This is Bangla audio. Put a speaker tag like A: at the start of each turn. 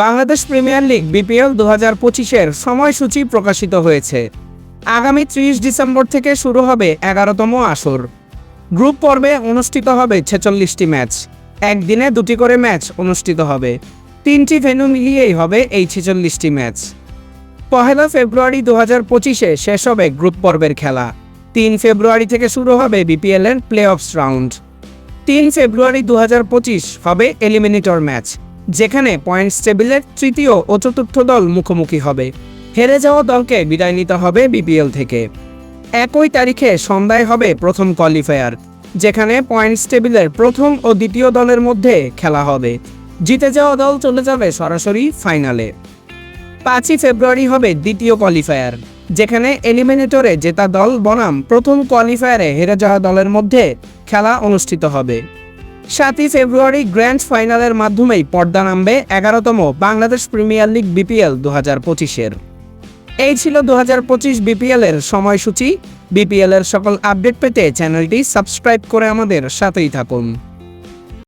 A: বাংলাদেশ প্রিমিয়ার লিগ বিপিএল দু হাজার পঁচিশের সময়সূচি প্রকাশিত হয়েছে। আগামী ত্রিশ ডিসেম্বর থেকে শুরু হবে এগারোতম আসর। গ্রুপ পর্বে অনুষ্ঠিত হবে ছেচল্লিশটি ম্যাচ। একদিনে দুটি করে ম্যাচ অনুষ্ঠিত হবে। তিনটি ভেন্যু মিলিয়েই হবে এই ছেচল্লিশটি ম্যাচ। পহেলা ফেব্রুয়ারি দু হাজার পঁচিশে শেষ হবে গ্রুপ পর্বের খেলা। তিন ফেব্রুয়ারি থেকে শুরু হবে বিপিএল এর প্লে অফস রাউন্ড। তিন ফেব্রুয়ারি দু হাজার পঁচিশ হবে এলিমিনেটর ম্যাচ। যেখানে পয়েন্টস টেবিলের তৃতীয় ও চতুর্থ দল মুখোমুখি হবে। হেরে যাওয়া দলকে বিদায় নিতে হবে বিপিএল থেকে। একই তারিখে সন্ধ্যায় হবে প্রথম কোয়ালিফায়ার, যেখানে পয়েন্টস টেবিলের প্রথম ও দ্বিতীয় দলের মধ্যে খেলা হবে। জিতে যাওয়া দল চলে যাবে সরাসরি ফাইনালে। পাঁচই ফেব্রুয়ারি হবে দ্বিতীয় কোয়ালিফায়ার, যেখানে এলিমিনেটরে জেতা দল বনাম প্রথম কোয়ালিফায়ারে হেরে যাওয়া দলের মধ্যে খেলা অনুষ্ঠিত হবে। সাতই ফেব্রুয়ারি গ্র্যান্ড ফাইনালের মাধ্যমেই পর্দা নামবে এগারোতম বাংলাদেশ প্রিমিয়ার লিগ বিপিএল দু হাজার পঁচিশের। এই ছিল দু হাজার পঁচিশ বিপিএল এর সময়সূচি। বিপিএল এর সকল আপডেট পেতে চ্যানেলটি সাবস্ক্রাইব করে আমাদের সাথেই থাকুন।